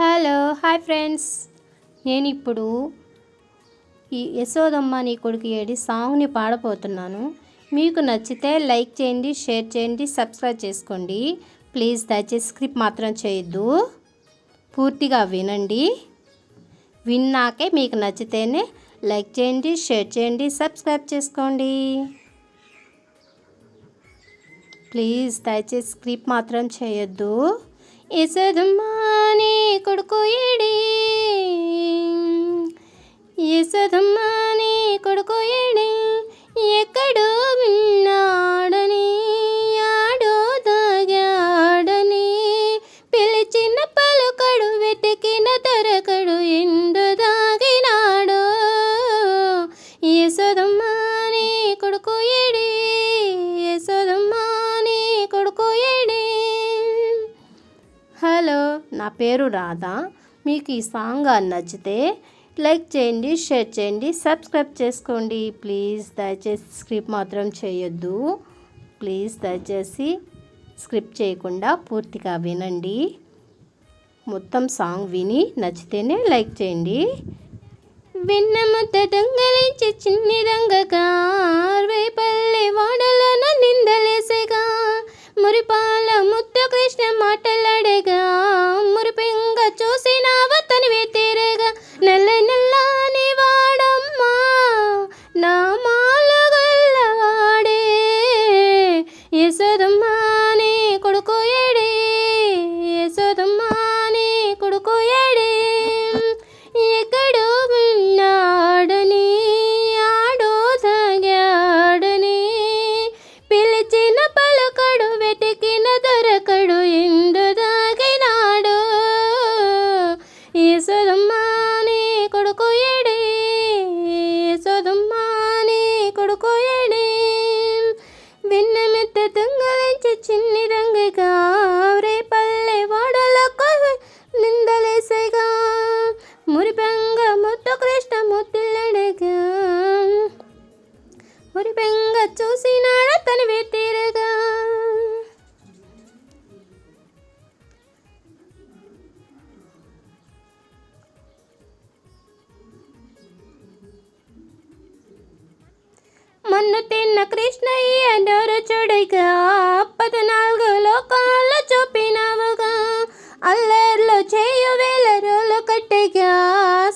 Hello hi friends. నేను ఇప్పుడు ఈ యశోదమ్మ నీ కొడుకు ఏడి సాంగ్ని పాడబోతున్నాను. మీకు నచ్చితే లైక్ చేయండి షేర్ చేయండి సబ్స్క్రైబ్ చేసుకోండి. ప్లీజ్ దయచేసి స్క్రిప్ట్ మాత్రం చేయొద్దు. పూర్తిగా వినండి. విన్నాకే మీకు నచ్చితేనే లైక్ చేయండి షేర్ చేయండి సబ్స్క్రైబ్ చేసుకోండి. ప్లీజ్ దయచేసి స్క్రిప్ట్ మాత్రం చేయొద్దు. యశోదమ్మాని కొడుకు ఏడి? యశోదమ్మాని కొడుకు ఏడి? ఎక్కడో విన్నాడని ఆడో తాగాడని పిలిచిన పలుకడు వెతికిన తరకడు ఎన్ని హలో నా పేరు రాధా. మీకు ఈ సాంగ్ నచ్చితే లైక్ చేయండి షేర్ చేయండి సబ్స్క్రైబ్ చేసుకోండి. ప్లీజ్ దయచేసి స్క్రిప్ట్ మాత్రం చేయొద్దు. ప్లీజ్ దయచేసి స్క్రిప్ట్ చేయకుండా పూర్తిగా వినండి. మొత్తం సాంగ్ విని నచ్చితేనే లైక్ చేయండి. వెన్న దొంగలించి చిన్ని రంగగా మురిపెంగ చూసినాడ తను వెతీరగా మన్ను తిన్న కృష్ణయ్య డోరు చూడగా పద్నాలుగు లోకాలు చూపినావుగా అల్లర్లు చేయు వేల రోలు కట్టగా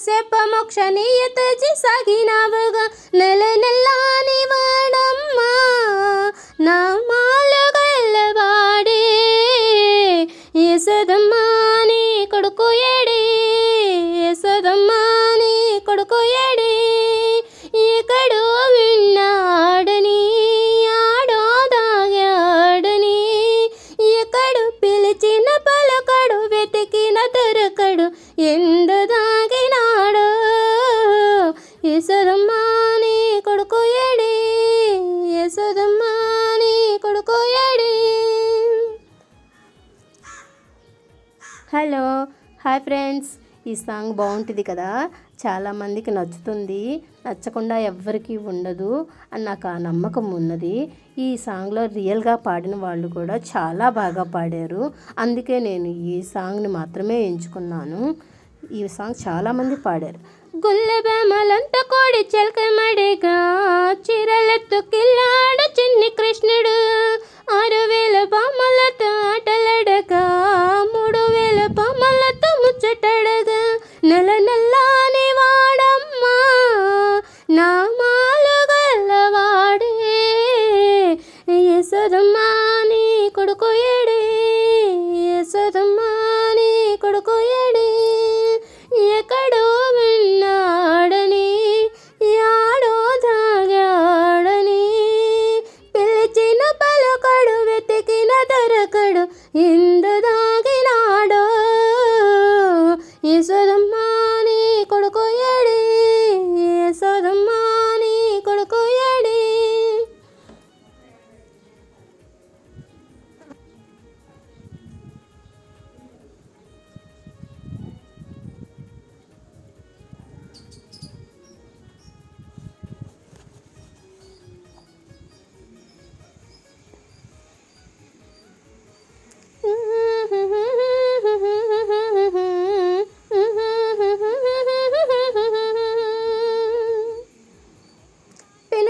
శప మోక్ష నియత సాగినావుగా యశోదమ్మా నీ కొడుకు ఏడే? యశోదమ్మా నీ కొడుకు ఏడే? Hello hi friends. ఈ సాంగ్ బాగుంటుంది కదా? చాలామందికి నచ్చుతుంది. నచ్చకుండా ఎవ్వరికీ ఉండదు అని నాకు ఆ నమ్మకం ఉన్నది. ఈ సాంగ్లో రియల్గా పాడిన వాళ్ళు కూడా చాలా బాగా పాడారు. అందుకే నేను ఈ సాంగ్ని మాత్రమే ఎంచుకున్నాను. ఈ సాంగ్ చాలామంది పాడారు. గుల్లె బేమలంత కోడి చిలకమడిగా చీరలెత్తు కిల్లాడు చిన్ని కృష్ణుడు. యశోదమ్మా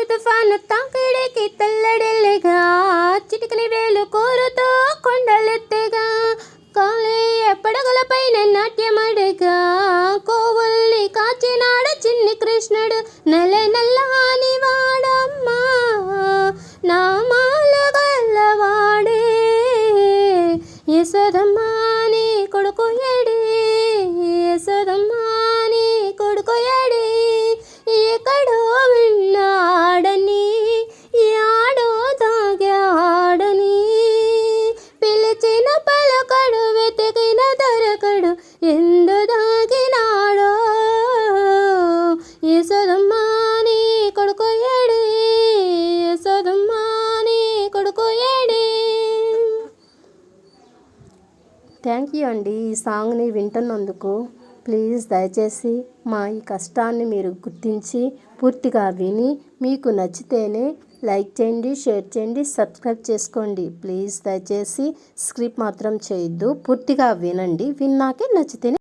తుఫాను తాకిడికి తల్లడిల్లిగా చిటికని వేలు కోరుతో కొండలెత్తగా కాలేయ పడగలపైన నాట్యమడగా కోవుల్ని కాచినాడు చిన్ని కృష్ణుడు నల్ల నల్లని వాడమ్మా నా మాలగల్లవాడే యశోదమ్మా నీ కొడుకు ఏ థ్యాంక్ యూ అండి ఈ సాంగ్ని వింటున్నందుకు. ప్లీజ్ దయచేసి మా ఈ కష్టాన్ని మీరు గుర్తించి పూర్తిగా విని మీకు నచ్చితేనే లైక్ చేయండి షేర్ చేయండి సబ్స్క్రైబ్ చేసుకోండి. ప్లీజ్ దయచేసి స్క్రిప్ట్ మాత్రం చేయొద్దు. పూర్తిగా వినండి. విన్నాకే నచ్చితేనే